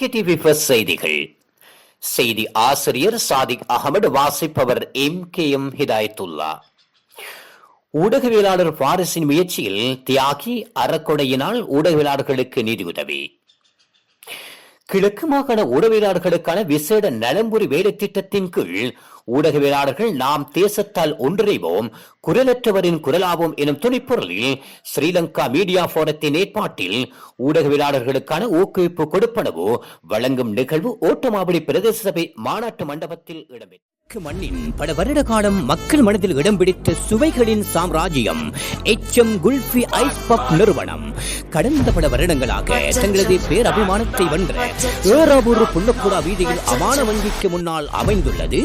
எஸ்கேடிவி செய்திகள். செய்தி ஆசிரியர் சாதிக் அகமது வாசிப்பவர் எம் கே எம் ஹிதாயத்துல்லா. ஊடகவியலாளர் வாரிசின் முயற்சியில் தியாகி அறக்கொடையினால் ஊடகவியலாளர்களுக்கு நிதியுதவி. கிழக்கு மாகாண ஊடகவியலாளர்களுக்கான விசேட நலம்புரி வேலை திட்டத்தின் கீழ் ஊடகவியலாளர்கள் நாம் தேசத்தால் ஒன்றிணைவோம் குரலற்றவரின் குரலாவோம் எனும் துணைப்பொருளில் ஸ்ரீலங்கா மீடியா போரத்தின் ஏற்பாட்டில் ஊடகவியலாளர்களுக்கான ஊக்குவிப்பு கொடுப்பனவு வழங்கும் நிகழ்வு ஓட்டமாவடி பிரதேச சபை மாநாட்டு மண்டபத்தில் இடம்பெற்றது. தெற்கு மண்ணின் பல வருட காலம் மக்கள் மனதில் இடம் பிடித்த சுவைகளின் சாம்ராஜ்யம் எச்எம் குல்ஃபி ஐஸ் பப் நிறுவனம். கடந்த பல வருடங்களாக தங்களது பேரபிமானத்தை வென்ற ஏராபூர் புன்னக்குடா வீதியில் அமான வங்கிக்கு முன்னால் அமைந்துள்ளது.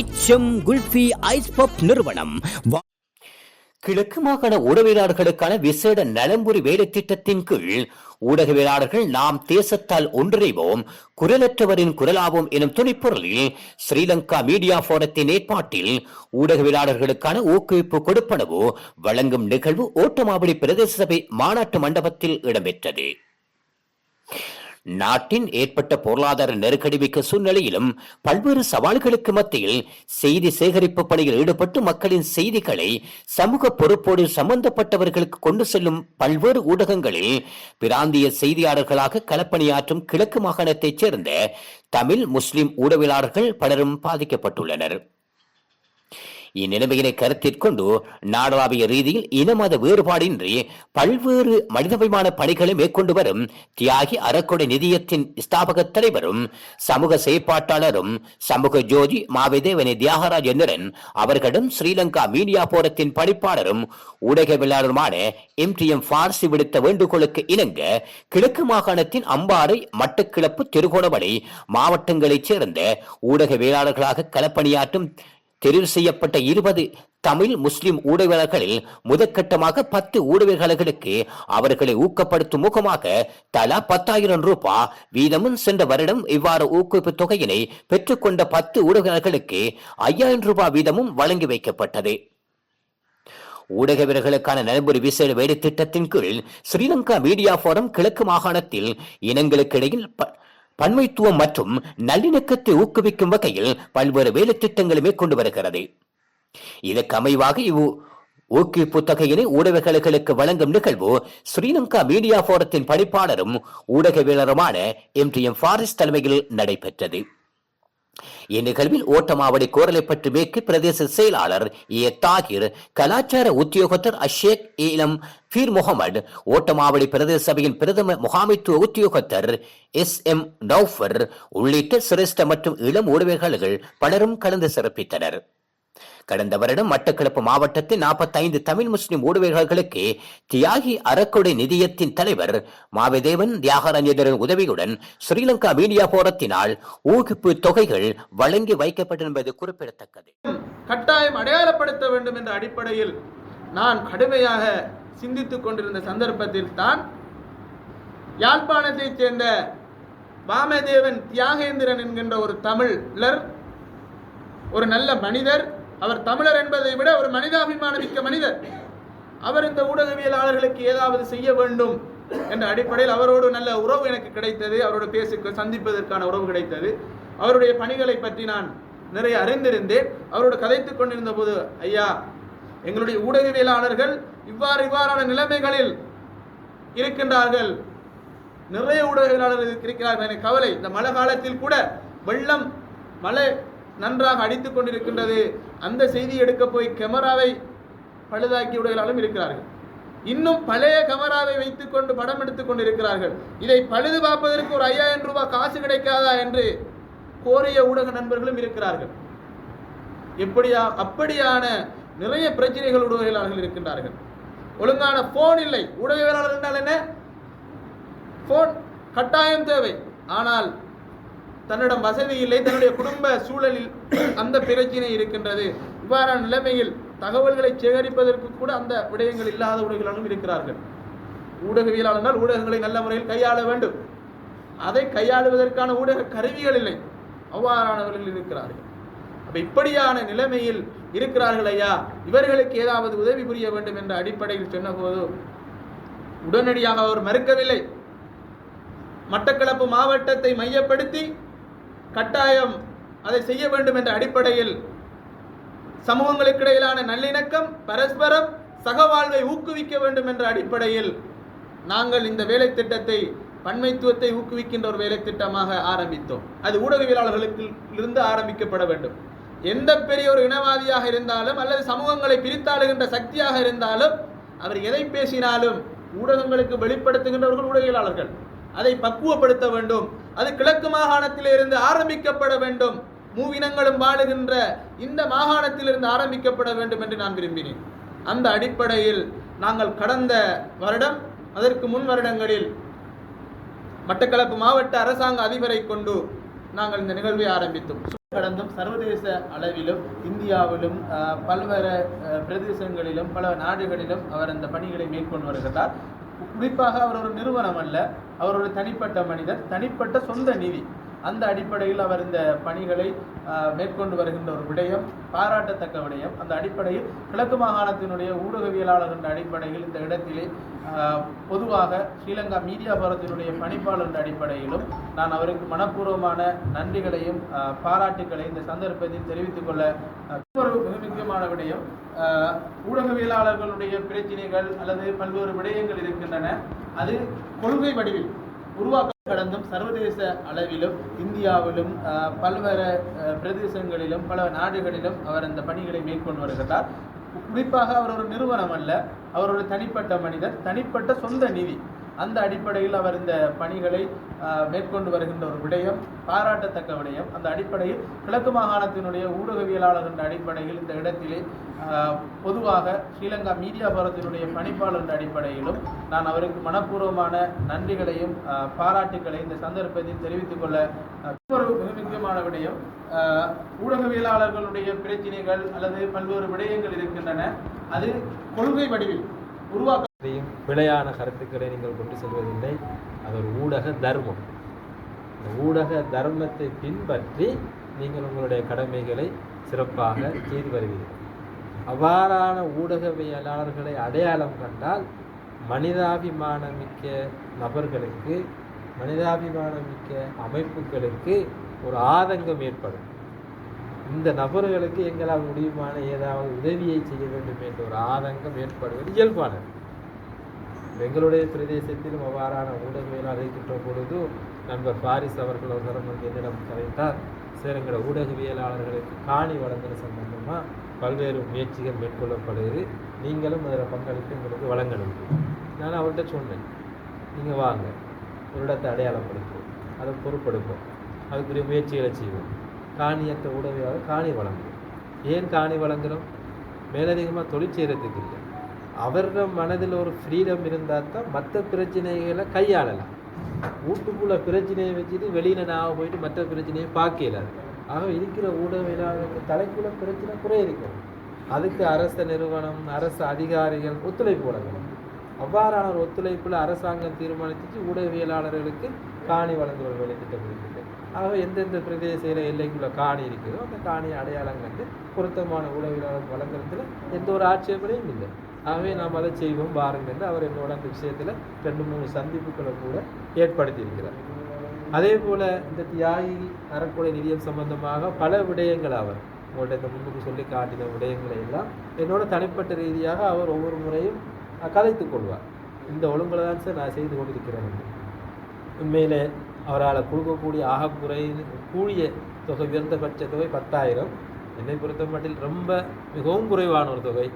எச்எம் குல்ஃபி ஐஸ் பப் நிறுவனம். கிழக்கு மாகாண ஊடகவியலாளர்களுக்கான விசேட நலம்புரி வேலை திட்டத்தின் கீழ் ஊடகவியலாளர்கள் நாம் தேசத்தால் ஒன்றிணைவோம் குரலற்றவரின் குரலாவோம் எனும் துணைப்பொருளில் ஸ்ரீலங்கா மீடியா போரத்தின் ஏற்பாட்டில் ஊடகவியலாளர்களுக்கான ஊக்குவிப்பு கொடுப்பனவு வழங்கும் நிகழ்வு ஓட்டமாவடி பிரதேச சபை மாநாட்டு மண்டபத்தில் இடம்பெற்றது. நாட்டின் ஏற்பட்ட பொருளாதார நெருக்கடி மிக்க சூழ்நிலையிலும் பல்வேறு சவால்களுக்கு மத்தியில் செய்தி சேகரிப்பு பணியில் ஈடுபட்டு மக்களின் செய்திகளை சமூக பொறுப்போடு சம்பந்தப்பட்டவர்களுக்கு கொண்டு செல்லும் பல்வேறு ஊடகங்களில் பிராந்திய செய்தியாளர்களாக களப்பணியாற்றும் கிழக்கு மாகாணத்தைச் சேர்ந்த தமிழ் முஸ்லிம் ஊடகவியலாளர்கள் பலரும் பாதிக்கப்பட்டுள்ளனர். இந்நிலைமையினை கருத்திற்கொண்டு நாடளாவிய ரீதியில் இனமத வேறுபாடின்றி பல்வேறு மனிதாபிமான பணிகளை மேற்கொண்டு வரும் தியாகி அறக்கொடை நிதியத்தின் ஸ்தாபக தலைவரும் சமூக செயற்பாட்டாளரும் சமூக ஜோதி மாவிதேவனை தியாகராஜ் என்னரன் அவர்களிடம் ஸ்ரீலங்கா மீடியா போரத்தின் படிப்பாளரும் ஊடகவியலாளருமான எம் டி எம் பார்சி விடுத்த வேண்டுகோளுக்கு இணங்க கிழக்கு மாகாணத்தின் அம்பாறை மட்டக்கிளப்பு திருகோணமலை மாவட்டங்களைச் சேர்ந்த ஊடகவியலாளர்களாக களப்பணியாற்றும் தெரிவு செய்யப்பட்ட இருபது தமிழ் முஸ்லிம் ஊடகவியலாளர்களில் முதற்கட்டமாக பத்து ஊடகர்களுக்கு அவர்களை ஊக்கப்படுத்தும் முகமாக தலா பத்தாயிரம் ரூபாய் வீதமும் சென்ற வருடம் இவ்வாறு ஊக்குவிப்பு தொகையினை பெற்றுக்கொண்ட பத்து ஊடகர்களுக்கு ஐயாயிரம் ரூபாய் வீதமும் வழங்கி வைக்கப்பட்டது. ஊடகவியர்களுக்கான நலம்புரி விசேட வேலை திட்டத்தின் கீழ் ஸ்ரீலங்கா மீடியா போரம் கிழக்கு மாகாணத்தில் இனங்களுக்கு இடையில் ப- பன்மைத்துவம் மற்றும் நல்லிணக்கத்தை ஊக்குவிக்கும் வகையில் பல்வேறு வேலை திட்டங்களை மேற்கொண்டு வருகிறது. இதற்கு அமைவாக இவ் ஊக்குவிப்பு தொகையினை ஊடகங்களுக்கு வழங்கும் நிகழ்வு ஸ்ரீலங்கா மீடியா போரத்தின் படிப்பாளரும் ஊடகவியலருமான எம் டி எம் ஃபாரிஸ் தலைமையில் நடைபெற்றது. இந்நிகழ்வில் ஓட்டமாவடி கோரலைப்பற்று மேற்கு பிரதேச செயலாளர் ஏ. தாகிர் கலாச்சார உத்தியோகத்தர் அஷேக் ஈலம் பீர் முகமது ஓட்டமாவடி பிரதேச சபையின் பிரதம முகாமைத்துவ உத்தியோகத்தர் எஸ். எம். நௌஃபர் உள்ளிட்ட சிரேஷ்ட மற்றும் இளம் ஊடகர்கள் பலரும் கலந்து சிறப்பித்தனர். கடந்த வருடம் மட்டக்களப்பு மாவட்டத்தில் 45 தமிழ் முஸ்லிம் ஊடகர்களுக்கு தியாகி அறக்கொடை நிதியத்தின் தலைவர் மாவதேவன் தியாகராஜேந்திரன் உதவியுடன் ஸ்ரீலங்கா மீடியா போரத்தினால் ஊக்குவிப்பு தொகைகள் வழங்கி வைக்கப்பட்டது என்பது குறிப்பிடத்தக்கது. கட்டாயம் அடையாளப்படுத்த வேண்டும் என்ற அடிப்படையில் நான் கடுமையாக சிந்தித்துக் கொண்டிருந்த சந்தர்ப்பத்தில் தான் யாழ்ப்பாணத்தைச் சேர்ந்த வாமதேவன் தியாகேந்திரன் என்கின்ற ஒரு தமிழர் ஒரு நல்ல மனிதர் அவர் தமிழர் என்பதை விட ஒரு மனிதாபிமான மிக்க மனிதர். அவர் இந்த ஊடகவியலாளர்களுக்கு ஏதாவது செய்ய வேண்டும் என்ற அடிப்படையில் அவரோடு நல்ல உறவு எனக்கு கிடைத்தது. அவரோடு பேசி சந்திப்பதற்கான உறவு கிடைத்தது. அவருடைய பணிகளை பற்றி நான் நிறைய அறிந்திருந்தேன். அவரோடு கதைத்துக் கொண்டிருந்த போது ஐயா எங்களுடைய ஊடகவியலாளர்கள் இவ்வாறு இவ்வாறான நிலைமைகளில் இருக்கின்றார்கள். நிறைய ஊடகவியலாளர்கள் இருக்கிறார்கள். எனக்கு கவலை. இந்த மழை காலத்தில் கூட வெள்ளம் மழை நன்றாக அடித்துக் கொண்டிருக்கின்றது. அந்த செய்தி எடுக்க போய் கேமராவை பழுதாக்கி உடையலாலும் இருக்கிறார்கள். இன்னும் பழைய கேமராவை வைத்துக்கொண்டு படம் எடுத்துக் கொண்டிருக்கிறார்கள். இதை பழுது பார்ப்பதற்கு ஒரு ஐயாயிரம் ரூபாய் காசு கிடைக்காதா என்று கோரிய ஊடக நண்பர்களும் இருக்கிறார்கள். எப்படியா அப்படியான நிறைய பிரச்சனைகள் ஊடகவியலாளர்கள் இருக்கின்றார்கள். ஒழுங்கான போன் இல்லை. ஊடகவியலாளர் என்றால் என்ன? போன் கட்டாயம் தேவை. ஆனால் தன்னிடம் வசதி இல்லை தன்னுடைய குடும்ப சூழலில் அந்த பிரச்சனை இருக்கின்றது. இவ்வாறான நிலைமையில் தகவல்களை சேகரிப்பதற்கு கூட அந்த விடயங்கள் இல்லாத ஊடகங்களும் இருக்கிறார்கள். ஊடகவியலாளர்கள் ஊடகங்களை நல்ல முறையில் கையாள வேண்டும். அதை கையாளுவதற்கான ஊடக கருவிகள் இல்லை. அவ்வாறானவர்கள் இருக்கிறார்கள். அப்ப இப்படியான நிலைமையில் இருக்கிறார்கள் ஐயா இவர்களுக்கு ஏதாவது உதவி புரிய வேண்டும் என்ற அடிப்படையில் சொன்னபோது உடனடியாக அவர் மறுக்கவில்லை. மட்டக்களப்பு மாவட்டத்தை மையப்படுத்தி கட்டாயம் அதை செய்ய வேண்டும் என்ற அடிப்படையில் சமூகங்களுக்கிடையிலான நல்லிணக்கம் பரஸ்பரம் சகவாழ்வை ஊக்குவிக்க வேண்டும் என்ற அடிப்படையில் நாங்கள் இந்த வேலை திட்டத்தை பன்மைத்துவத்தை ஊக்குவிக்கின்ற ஒரு வேலை திட்டமாக ஆரம்பித்தோம். அது ஊடகவியலாளர்களுக்கு இருந்து ஆரம்பிக்கப்பட வேண்டும். எந்த பெரிய ஒரு இனவாதியாக இருந்தாலும் அல்லது சமூகங்களை பிரித்தாளுகின்ற சக்தியாக இருந்தாலும் அவர் எதை பேசினாலும் ஊடகங்களுக்கு வெளிப்படுத்துகின்றவர்கள் ஊடகவியலாளர்கள். அதை பக்குவப்படுத்த வேண்டும். அது கிழக்கு மாகாணத்திலிருந்து ஆரம்பிக்கப்பட வேண்டும். மூவினங்களும் வாழுகின்ற இந்த மாகாணத்திலிருந்து ஆரம்பிக்கப்பட வேண்டும் என்று நான் விரும்பினேன். அந்த அடிப்படையில் நாங்கள் கடந்த வருடம் அதற்கு முன் வருடங்களில் மட்டக்களப்பு மாவட்ட அரசாங்க அதிபரை கொண்டு நாங்கள் இந்த நிகழ்வை ஆரம்பித்தோம். கடந்தும் சர்வதேச அளவிலும் இந்தியாவிலும் பல்வேறு பிரதேசங்களிலும் பல நாடுகளிலும் அவர் அந்த பணிகளை மேற்கொண்டு வருகிறார். குறிப்பாக அவர் ஒரு நிறுவனம் அல்ல அவர் ஒரு தனிப்பட்ட மனிதர் தனிப்பட்ட சொந்த நிதி. அந்த அடிப்படையில் அவர் இந்த பணிகளை மேற்கொண்டு வருகின்ற ஒரு விடயம் பாராட்டத்தக்க விடயம். அந்த அடிப்படையில் கிழக்கு மாகாணத்தினுடைய ஊடகவியலாளர் என்ற அடிப்படையில் இந்த இடத்திலே பொதுவாக ஸ்ரீலங்கா மீடியா பரத்தினுடைய பணிப்பாளர் என்ற அடிப்படையிலும் நான் அவருக்கு மனப்பூர்வமான நன்றிகளையும் பாராட்டுக்களை இந்த சந்தர்ப்பத்தில் தெரிவித்துக் கொள்ள ஒரு மிக முக்கியமான விடயம். ஊடகவியலாளர்களுடைய பிரச்சனைகள் அல்லது பல்வேறு விடயங்கள் இருக்கின்றன. அது கொள்கை வடிவில் உருவாக்க கடந்தும் சர்வதேச அளவிலும் இந்தியாவிலும் பல்வேறு பிரதேசங்களிலும் பல நாடுகளிலும் அவர் அந்த பணிகளை மேற்கொண்டு வருகிறார். குறிப்பாக அவர் ஒரு நிறுவனம் அல்ல அவர் ஒரு தனிப்பட்ட மனிதர் தனிப்பட்ட சொந்த நிதி. அந்த அடிப்படையில் அவர் இந்த பணிகளை மேற்கொண்டு வருகின்ற ஒரு விடயம் பாராட்டத்தக்க விடயம். அந்த அடிப்படையில் கிழக்கு மாகாணத்தினுடைய ஊடகவியலாளர் என்ற அடிப்படையில் இந்த இடத்திலே பொதுவாக ஸ்ரீலங்கா மீடியா பாரத்தினுடைய பணிப்பாளர் என்ற அடிப்படையிலும் நான் அவருக்கு மனப்பூர்வமான நன்றிகளையும் பாராட்டுகளையும் இந்த சந்தர்ப்பத்தில் தெரிவித்துக் கொள்ள ஒரு மிக முக்கியமான விடயம். ஊடகவியலாளர்களுடைய பிரச்சனைகள் அல்லது பல்வேறு விடயங்கள் இருக்கின்றன. அது கொள்கை வடிவில் உருவாக்க பிழையான கருத்துக்களை நீங்கள் கொண்டு செல்வதில்லை. அது ஒரு ஊடக தர்மம். இந்த ஊடக தர்மத்தை பின்பற்றி நீங்கள் உங்களுடைய கடமைகளை சிறப்பாக செய்து வருவீர்கள். அவ்வாறான ஊடகவியலாளர்களை அடையாளம் கண்டால் மனிதாபிமானமிக்க நபர்களுக்கு மனிதாபிமானமிக்க அமைப்புகளுக்கு ஒரு ஆதங்கம் ஏற்படும். இந்த நபர்களுக்கு எங்களால் முடியுமான ஏதாவது உதவியை செய்ய வேண்டும் என்ற ஒரு ஆதங்கம் ஏற்படுவது இயல்பானது. எங்களுடைய பிரதேசத்திலும் அவ்வாறான ஊடகவியலாளர் இருக்கின்ற பொழுது நண்பர் பாரிஸ் அவர்கள் ஒரு தரம் வந்து என்னிடம் கலைத்தார் சார் எங்களோட ஊடகவியலாளர்களுக்கு காணி வழங்குற சம்பந்தமாக பல்வேறு முயற்சிகள் மேற்கொள்ளப்படுது நீங்களும் அதில் பங்களிப்பு உங்களுக்கு வழங்கணும் நான் அவர்கிட்ட சொன்னேன் நீங்கள் வாங்க ஒரு இடத்தை அடையாளப்படுத்துவோம் அதை பொறுப்பெடுப்போம் அதுக்குரிய முயற்சிகளை செய்வோம். காணியத்தை உடவையாளர் காணி வழங்குவோம். ஏன் காணி வழங்குகிறோம் மேலதிகமாக தொழில் செய்கிறதுக்கு இல்லை. அவரோட மனதில் ஒரு ஃப்ரீடம் இருந்தால் தான் மற்ற பிரச்சனைகளை கையாளலாம். வீட்டுக்குள்ள பிரச்சனையை வச்சுட்டு வெளியில் நான் போயிட்டு மற்ற பிரச்சனையை பார்க்க ஆக இருக்கிற ஊடகவியலாளருக்கு தலைக்குள்ள பிரச்சனை குறைய இருக்கும் அதுக்கு அரச நிறுவனம் அரசு அதிகாரிகள் ஒத்துழைப்பு வழங்கணும். அவ்வாறான ஒரு ஒத்துழைப்பில் அரசாங்கம் தீர்மானித்து ஊடகவியலாளர்களுக்கு காணி வழங்குகிற வேலை திட்டம் இருக்குது. ஆக எந்தெந்த பிரதேச எல்லைக்குள்ள காணி இருக்குதோ அந்த காணி அடையாளம் கண்டு பொருத்தமான ஊடகவியலாளர் வழங்குறதுல எந்த ஒரு ஆட்சேபனையும் இல்லை. ஆகவே நாம் அதை செய்வோம். பாருங்கள் என்று அவர் என்னோட அந்த விஷயத்தில் ரெண்டு மூணு சந்திப்புகளை கூட ஏற்படுத்தியிருக்கிறார். அதே போல் இந்த தியாகி அறக்கொலை நிதியம் சம்பந்தமாக பல விடயங்கள் அவர் உங்கள்கிட்ட இந்த முன்னுக்கு சொல்லி காட்டின விடயங்களை எல்லாம் என்னோட தனிப்பட்ட ரீதியாக அவர் ஒவ்வொரு முறையும் அஹ், கொள்வார். இந்த ஒழுங்குல தான் சார் நான் செய்து கொண்டிருக்கிறேன் உண்மையில் உண்மையிலே அவரால் கொடுக்கக்கூடிய ஆகக்குறை கூடிய தொகை உயர்ந்தபட்ச தொகை பத்தாயிரம். என்னை பொறுத்த மட்டில் ரொம்ப மிகவும் குறைவான ஒரு தொகை.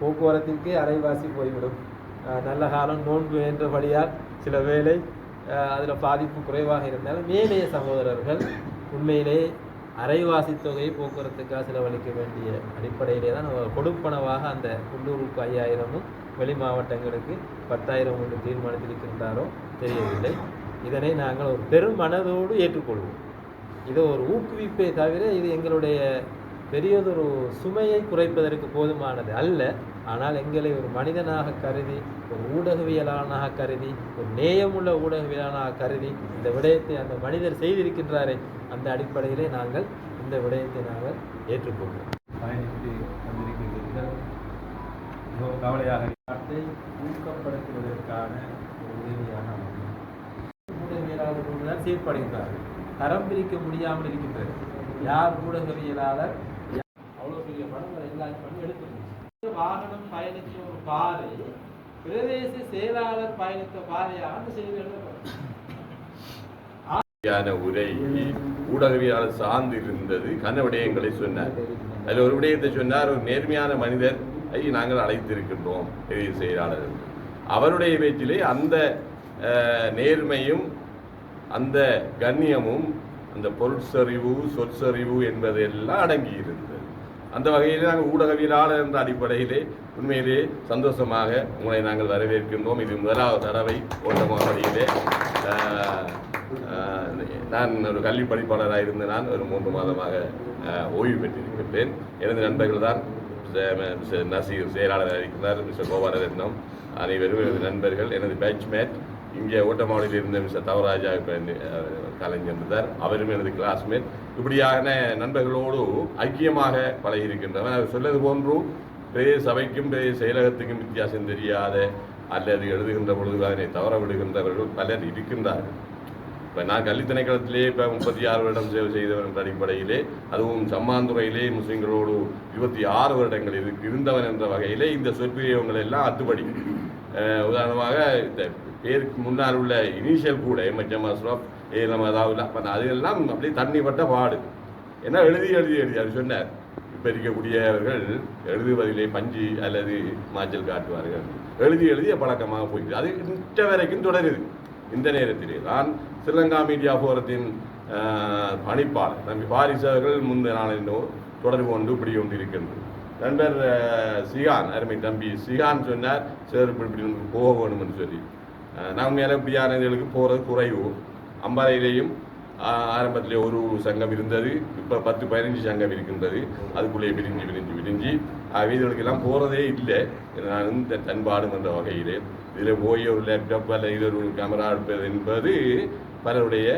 போக்குவரத்திற்கே அரைவாசி போய்விடும். நல்ல காலம் நோன்பு என்றபடியால் சில வேலை அதில் பாதிப்பு குறைவாக இருந்தாலும் மேலே சகோதரர்கள் உண்மையிலே அரைவாசி தொகையை போக்குவரத்துக்காக செலவழிக்க வேண்டிய அடிப்படையிலே தான் நம்ம கொடுப்பனவாக அந்த உள்ளூருக்கு ஐயாயிரமும் வெளி மாவட்டங்களுக்கு பத்தாயிரம் ஒன்று தீர்மானித்திருக்கின்றாரோ தெரியவில்லை. இதனை நாங்கள் ஒரு பெரும் மனதோடு ஏற்றுக்கொள்வோம். இது ஒரு ஊக்குவிப்பே தவிர இது எங்களுடைய பெரியதொரு சுமையை குறைப்பதற்கு போதுமானது அல்ல. ஆனால் எங்களை ஒரு மனிதனாக கருதி ஒரு ஊடகவியலாளனாக கருதி ஒரு நேயமுள்ள ஊடகவியலாளனாக கருதி இந்த விடயத்தை அந்த மனிதர் செய்திருக்கின்றாரே அந்த அடிப்படையிலே நாங்கள் இந்த விடயத்தை நாங்கள் ஏற்றுக்கொள்வோம். பயணித்து வந்திருக்கின்றீர்கள். மிகவும் கவலையாக நாட்டை ஊக்கப்படுத்துவதற்கான ஒரு உதவியாக ஊடகவியலாளர் தான் செயற்படுகின்றார்கள் தரம் பிரிக்க முடியாமல் இருக்கின்றது. யார் ஊடகவியலாளர்? வாகனம் பயணித்த ஒரு பாதை பிரதேச செயலாளர் பயணித்த பாதையாக அந்த செய்தி எழுதப்படும் உரை ஊடகவியாளர் சார்ந்து இருந்தது. கன விடயங்களை சொன்னார். அதில் ஒரு விடயத்தை சொன்னார். ஒரு நேர்மையான மனிதர் ஐ நாங்கள் அழைத்திருக்கின்றோம். பெரிய செயலாளர் அவருடைய பேச்சிலே அந்த அஹ், நேர்மையும் அந்த கண்ணியமும் அந்த பொருட்சரிவு சொற்சரிவு என்பதெல்லாம் அடங்கியிருந்தது. அந்த வகையிலே நாங்கள் ஊடகவியலாளர் என்ற அடிப்படையிலே உண்மையிலே சந்தோஷமாக உங்களை நாங்கள் வரவேற்கின்றோம். இது முதலாவது தடவை ஓட்டமாவடியிலே ஆஹ், நான் ஒரு கல்வி படிப்பாளராக இருந்த நான் ஒரு மூன்று மாதமாக ஓய்வு பெற்றிருக்கின்றேன். எனது நண்பர்கள் தான் நசீர் செயலாளர் இருக்கிறார் மிஸ்டர் கோபாலரத்னம். அனைவரும் எனது நண்பர்கள் எனது பேட்ச்மேட் இங்கே ஓட்டமாவடியில் இருந்த மிஸ்டர் தவராஜா இப்போ கலைஞர் இருந்தார். அவரும் எனது கிளாஸ்மேட் இப்படியான நண்பர்களோடு ஐக்கியமாக பழகி இருக்கின்றவன் அவர் சொல்லது போன்று பெரிய சபைக்கும் பெரிய செயலகத்துக்கும் வித்தியாசம் தெரியாத அல்லது எழுதுகின்ற பொழுது அதனை தவற விடுகின்றவர்கள் பலர் இருக்கின்றார்கள். இப்போ நான் கல்வி திணைக்களத்திலே இப்போ முப்பத்தி ஆறு வருடம் சேவை செய்தவன் என்ற அடிப்படையிலே அதுவும் சம்மாந்துறையிலே முஸ்லீம்களோடு இருபத்தி ஆறு வருடங்கள் இரு இருந்தவன் என்ற வகையிலே இந்த சொற்பிரியவங்கள் எல்லாம் அத்துப்படி. உதாரணமாக இந்த பேருக்கு முன்னால் உள்ள இனிஷியல் கூட எம்எச்எம் அஸ்ரப் ஏலம் அதாவது அப்போ அதெல்லாம் அப்படியே தண்ணி பட்ட பாடு. ஏன்னா எழுதி எழுதி எழுதி அது சொன்னார். இப்போ இருக்கக்கூடியவர்கள் எழுதுவதிலே பஞ்சு அல்லது மாச்சல் காட்டுவார்கள். எழுதி எழுதிய பழக்கமாக போயிடுது. அது இன்ற வரைக்கும் தொடருது. இந்த நேரத்திலே நான் ஸ்ரீலங்கா மீடியா ஃபோரத்தின் பணிப்பாளர் நம்பி பாரிஸ் அவர்கள் முந்தைய நாளினோ தொடர்பு கொண்டு இப்படி கொண்டு இருக்கின்றது நண்பர் சிகான் அருமை தம்பி சிகான் சொன்னார் சார் இப்படி இப்படி போக வேணும்னு சொல்லி. ஆஹ், நான் மேலே இப்படியான இதுகளுக்கு போகிறது குறைவு. அம்பாறையிலேயும் ஆரம்பத்தில் ஆரம்பத்திலே ஒரு சங்கம் இருந்தது. இப்போ பத்து பதினஞ்சு சங்கம் இருக்கின்றது. அதுக்குள்ளே பிரிஞ்சு பிரிஞ்சு பிரிஞ்சு வீதிகளுக்கெல்லாம் போகிறதே இல்லை. நான் இந்த தன்பாடும் என்ற வகையிலே இதில் போய் ஒரு லேப்டாப் அல்ல இதில் ஒரு கேமரா எடுப்பது என்பது பலருடைய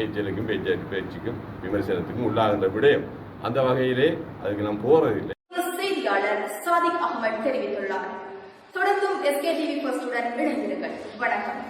ஏச்சலுக்கும் பேச்சு பேச்சுக்கும் விமர்சனத்துக்கும் உள்ளாகின்ற விடயம். அந்த வகையிலே அதுக்கு நாம் போகிறதில்லை செய்தியாளர் சாதிக் அகமது தெரிவித்துள்ளார். தொடர்ந்தும் எஸ்கே டிவி போஸ்டுடன் இணைந்திருங்கள். வணக்கம்.